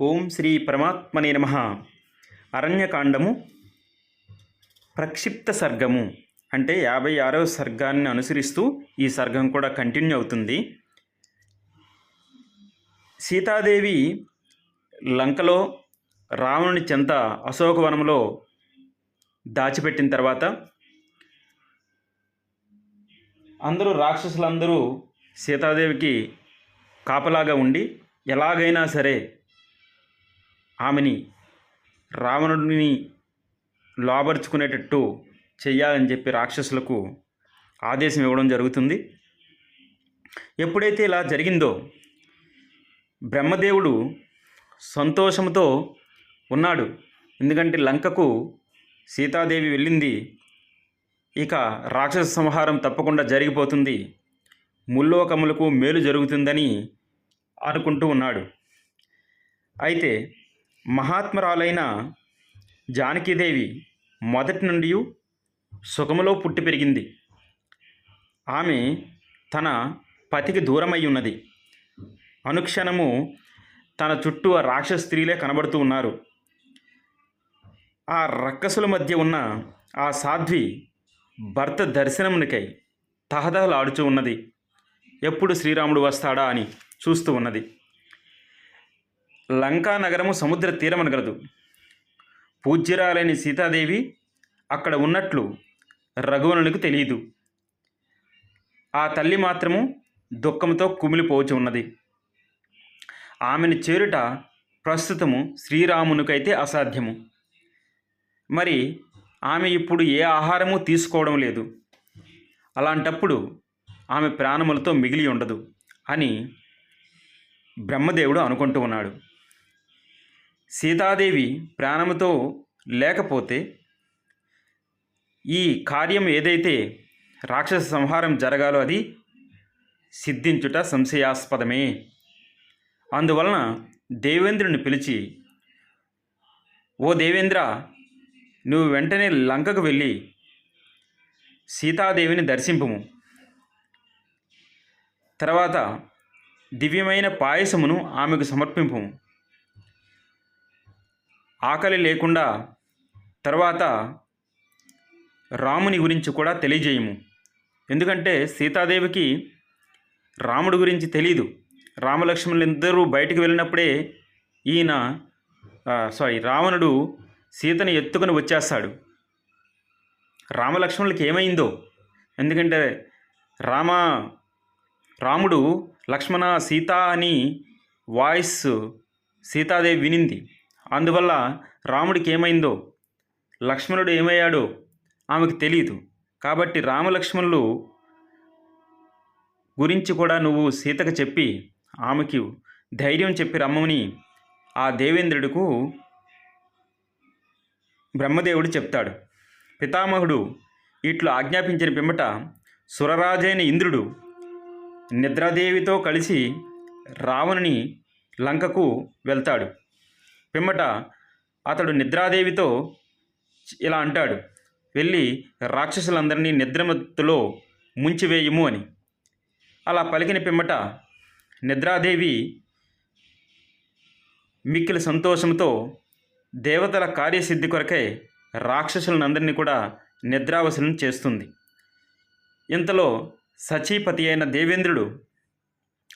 ఓం శ్రీ పరమాత్మనే నమ. అరణ్యకాండము ప్రక్షిప్త సర్గము. అంటే యాభై ఆరవ సర్గాన్ని అనుసరిస్తూ ఈ సర్గం కూడా కంటిన్యూ అవుతుంది. సీతాదేవి లంకలో రావణుని చెంత అశోకవనంలో దాచిపెట్టిన తర్వాత అందరూ రాక్షసులందరూ సీతాదేవికి కాపలాగా ఉండి ఎలాగైనా సరే ఆమెని రావణుడిని లోబరుచుకునేటట్టు చెయ్యాలని చెప్పి రాక్షసులకు ఆదేశం ఇవ్వడం జరుగుతుంది. ఎప్పుడైతే ఇలా జరిగిందో బ్రహ్మదేవుడు సంతోషంతో ఉన్నాడు. ఎందుకంటే లంకకు సీతాదేవి వెళ్ళింది. ఇక రాక్షస సంహారం తప్పకుండా జరిగిపోతుంది. ముల్లోకములకు మేలు జరుగుతుందని అనుకుంటూ ఉన్నాడు. అయితే మహాత్మరాలైన జానకీదేవి మొదటి నుండి సుఖములో పుట్టి పెరిగింది. ఆమె తన పతికి దూరమై ఉన్నది. అనుక్షణము తన చుట్టూ ఆ రాక్షస స్త్రీలే కనబడుతూ ఉన్నారు. ఆ రక్కసుల మధ్య ఉన్న ఆ సాధ్వి భర్త దర్శనమునికై తహదహలాడుచూ ఉన్నది. ఎప్పుడు శ్రీరాముడు వస్తాడా అని చూస్తూ ఉన్నది. లంకా నగరము సముద్ర తీరమనగలదు పూజ్యరాలైన సీతాదేవి అక్కడ ఉన్నట్లు రఘువనునికి తెలియదు. ఆ తల్లి మాత్రము దుఃఖంతో కుమిలిపోచి ఉన్నది. ఆమెను చేరుట ప్రస్తుతము శ్రీరామునికైతే అసాధ్యము. మరి ఆమె ఇప్పుడు ఏ ఆహారము తీసుకోవడం లేదు. అలాంటప్పుడు ఆమె ప్రాణములతో మిగిలి ఉండదు అని బ్రహ్మదేవుడు అనుకుంటూ ఉన్నాడు. సీతాదేవి ప్రాణముతో లేకపోతే ఈ కార్యం ఏదైతే రాక్షస సంహారం జరగాలో అది సిద్ధించుట సంశయాస్పదమే. అందువలన దేవేంద్రుని పిలిచి ఓ దేవేంద్ర నువ్వు వెంటనే లంకకు వెళ్ళి సీతాదేవిని దర్శింపుము. తర్వాత దివ్యమైన పాయసమును ఆమెకు సమర్పింపుము. ఆకలి లేకుండా తర్వాత రాముని గురించి కూడా తెలియజేయము. ఎందుకంటే సీతాదేవికి రాముడి గురించి తెలీదు. రామలక్ష్మణులు ఇద్దరూ బయటికి వెళ్ళినప్పుడే ఈయన సారీ రావణుడు సీతని ఎత్తుకొని వచ్చేస్తాడు. రామలక్ష్మణులకి ఏమైందో? ఎందుకంటే రామ రాముడు లక్ష్మణ సీత అని వాయిస్ సీతాదేవి వినింది. అందువల్ల రాముడికి ఏమైందో? లక్ష్మణుడు ఏమయ్యాడో ఆమెకు తెలియదు కాబట్టి రామలక్ష్మణులు గురించి కూడా నువ్వు సీతకు చెప్పి ఆమెకి ధైర్యం చెప్పి రమ్మని ఆ దేవేంద్రుడికు బ్రహ్మదేవుడు చెప్తాడు. పితామహుడు ఇట్లు ఆజ్ఞాపించిన పిమ్మట సురరాజైన ఇంద్రుడు నిద్రాదేవితో కలిసి రావణుని లంకకు వెళ్తాడు. పిమ్మట అతడు నిద్రాదేవితో ఇలా అంటాడు వెళ్ళి రాక్షసులందరినీ నిద్రమత్తులో ముంచివేయము అని. అలా పలికిన పిమ్మట నిద్రాదేవి మిక్కిలి సంతోషంతో దేవతల కార్యసిద్ధి కొరకై రాక్షసులందరినీ కూడా నిద్రావసనం చేస్తుంది. ఇంతలో సచీపతి అయిన దేవేంద్రుడు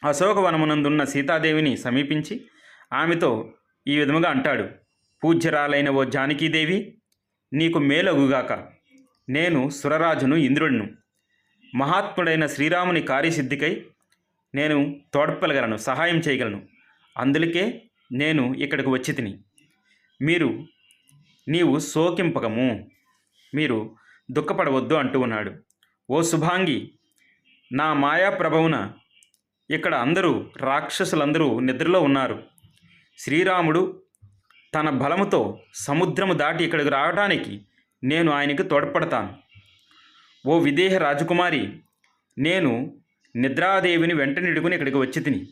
అశోకవనమునందున్న సీతాదేవిని సమీపించి ఆమెతో ఈ విధముగా అంటాడు పూజ్యరాలైన ఓ జానకీదేవి నీకు మేలగుగాక. నేను సురరాజును ఇంద్రుడిను మహాత్ముడైన శ్రీరాముని కార్యసిద్ధికై నేను తోడ్పలగలను సహాయం చేయగలను. అందులకే నేను ఇక్కడికి వచ్చి తిని మీరు నీవు శోకింపకము. మీరు దుఃఖపడవద్దు అంటూ ఉన్నాడు. ఓ శుభాంగి నా మాయా ప్రభవున ఇక్కడ అందరూ రాక్షసులందరూ నిద్రలో ఉన్నారు. శ్రీరాముడు తన బలముతో సముద్రము దాటి ఇక్కడికి రావడానికి నేను ఆయనకి తోడ్పడతాను. ఓ విదేహ రాజకుమారి నేను నిద్రాదేవిని వెంటనిడుకుని ఇక్కడికి వచ్చి తిని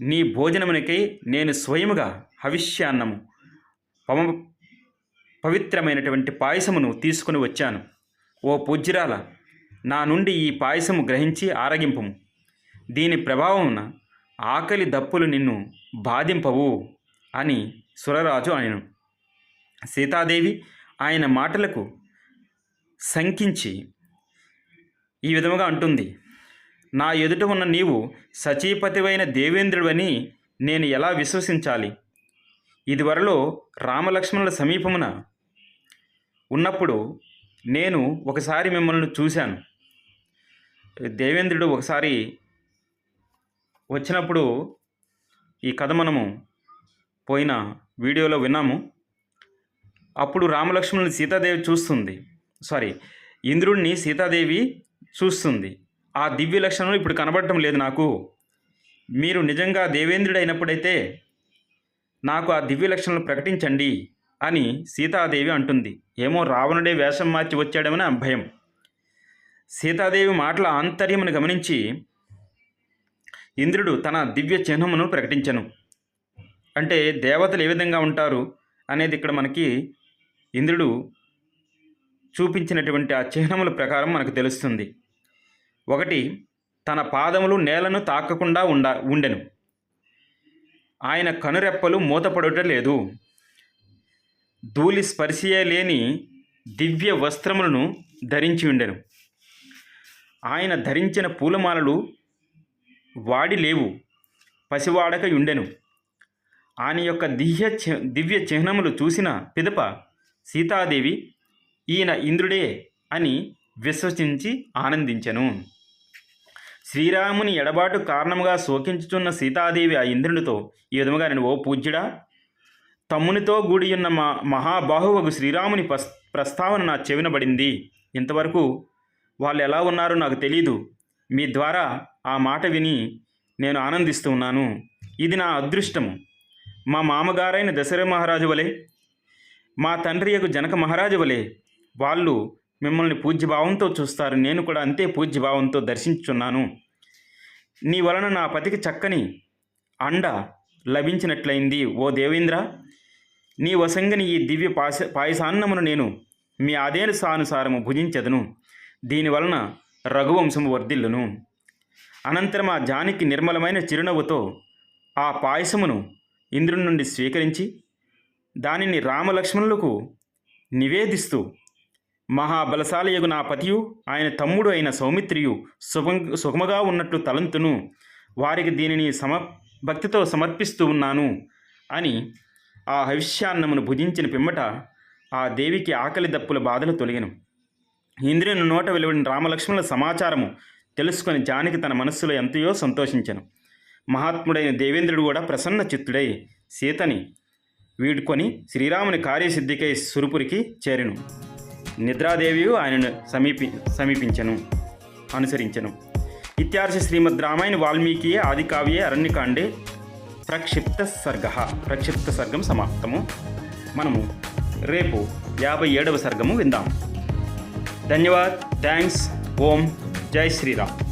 నీ భోజనమునికై నేను స్వయముగా హవిష్యాన్నము పవ పవిత్రమైనటువంటి పాయసమును తీసుకుని వచ్చాను. ఓ పూజ్యరాల నా నుండి ఈ పాయసము గ్రహించి ఆరగింపము. దీని ప్రభావమున ఆకలి దప్పులు నిన్ను బాధింపవు అని సురరాజు అనిను. సీతాదేవి ఆయన మాటలకు శంకించి ఈ విధముగా అంటుంది. నా ఎదుట ఉన్న నీవు సచీపతివైన దేవేంద్రుడని నేను ఎలా విశ్వసించాలి? ఇదివరలో రామలక్ష్మణుల సమీపమున ఉన్నప్పుడు నేను ఒకసారి మిమ్మల్ని చూశాను. దేవేంద్రుడు ఒకసారి వచ్చినప్పుడు ఈ కథ మనము పోయిన వీడియోలో విన్నాము. అప్పుడు రామలక్ష్మణుని సీతాదేవి చూస్తుంది. సారీ ఇంద్రుడిని సీతాదేవి చూస్తుంది. ఆ దివ్య లక్షణం ఇప్పుడు కనబడటం లేదు నాకు. మీరు నిజంగా దేవేంద్రుడు అయినప్పుడైతే నాకు ఆ దివ్య లక్షణాలు ప్రకటించండి అని సీతాదేవి అంటుంది. ఏమో రావణుడే వేషం మార్చి వచ్చాడమని ఆ భయం. సీతాదేవి మాటల ఆంతర్యమును గమనించి ఇంద్రుడు తన దివ్య చిహ్నమును ప్రకటించను. అంటే దేవతలు ఏ విధంగా ఉంటారు అనేది ఇక్కడ మనకి ఇంద్రుడు చూపించినటువంటి ఆ చిహ్నముల ప్రకారం మనకు తెలుస్తుంది. ఒకటి తన పాదములు నేలను తాకకుండా ఉండ ఉండెను. ఆయన కనురెప్పలు మూతపడుట లేదు. ధూళి స్పర్శయే లేని దివ్య వస్త్రములను ధరించి ఉండెను. ఆయన ధరించిన పూలమాలలు వాడి లేవు పసివాడక ఉండెను. ఆయన యొక్క దివ్య దివ్య చిహ్నములు చూసిన పిదప సీతాదేవి ఈయన ఇంద్రుడే అని విశ్వసించి ఆనందించెను. శ్రీరాముని ఎడబాటు కారణముగా శోకించుచున్న సీతాదేవి ఆ ఇంద్రునితో ఈ విధముగా నేను ఓ పూజ్యుడా తమ్మునితో కూడియున్న మా మహాబాహువకు శ్రీరాముని పస్ ప్రస్తావన నా చెవినబడింది. ఇంతవరకు వాళ్ళు ఎలా ఉన్నారో నాకు తెలీదు. మీ ద్వారా ఆ మాట విని నేను ఆనందిస్తూ ఉన్నాను. ఇది నా అదృష్టము. మా మామగారైన దశరథ మహారాజు వలె మా తండ్రి యొక్క జనక మహారాజు వలె వాళ్ళు మిమ్మల్ని పూజ్యభావంతో చూస్తారు. నేను కూడా అంతే పూజ్యభావంతో దర్శించున్నాను నీ వలన నా పతికి చక్కని అండ లభించినట్లయింది. ఓ దేవేంద్ర నీ వసంగని ఈ దివ్య పాయస పాయసాన్నమును నేను మీ ఆదేశానుసారము భుజించదును. దీనివలన రఘువంశము వర్ధిల్లును. అనంతరం ఆ జానికి నిర్మలమైన చిరునవ్వుతో ఆ పాయసమును ఇంద్రుని నుండి స్వీకరించి దానిని రామలక్ష్మణులకు నివేదిస్తూ మహాబలశాలయగు నా పతియు ఆయన తమ్ముడు అయిన సౌమిత్రియు సుఖం సుఖముగా ఉన్నట్లు తలంతును వారికి దీనిని సమ భక్తితో సమర్పిస్తూ ఉన్నాను అని ఆ హవిష్యాన్నమును భుజించిన పిమ్మట ఆ దేవికి ఆకలి దప్పుల బాధలు తొలగిను. ఇంద్రుని నోట వెలువడిన రామలక్ష్మణుల సమాచారము తెలుసుకొని జానకి తన మనస్సులో ఎంతయో సంతోషించను. మహాత్ముడైన దేవేంద్రుడు కూడా ప్రసన్న చిత్తుడై సీతని వీడుకొని శ్రీరాముని కార్యసిద్ధికై సురుపురికి చేరెను. నిద్రాదేవి ఆయనను సమీపి సమీపించను అనుసరించను. ఇత్యార్ష శ్రీమద్ రామాయణ వాల్మీకి ఆదికావ్యే అరణ్యకాండే ప్రక్షిప్త సర్గ. ప్రక్షిప్త సర్గం సమాప్తము. మనము రేపు యాభై ఏడవ సర్గము విందాం. ధన్యవాద్. థ్యాంక్స్. ఓం జై శ్రీరామ్.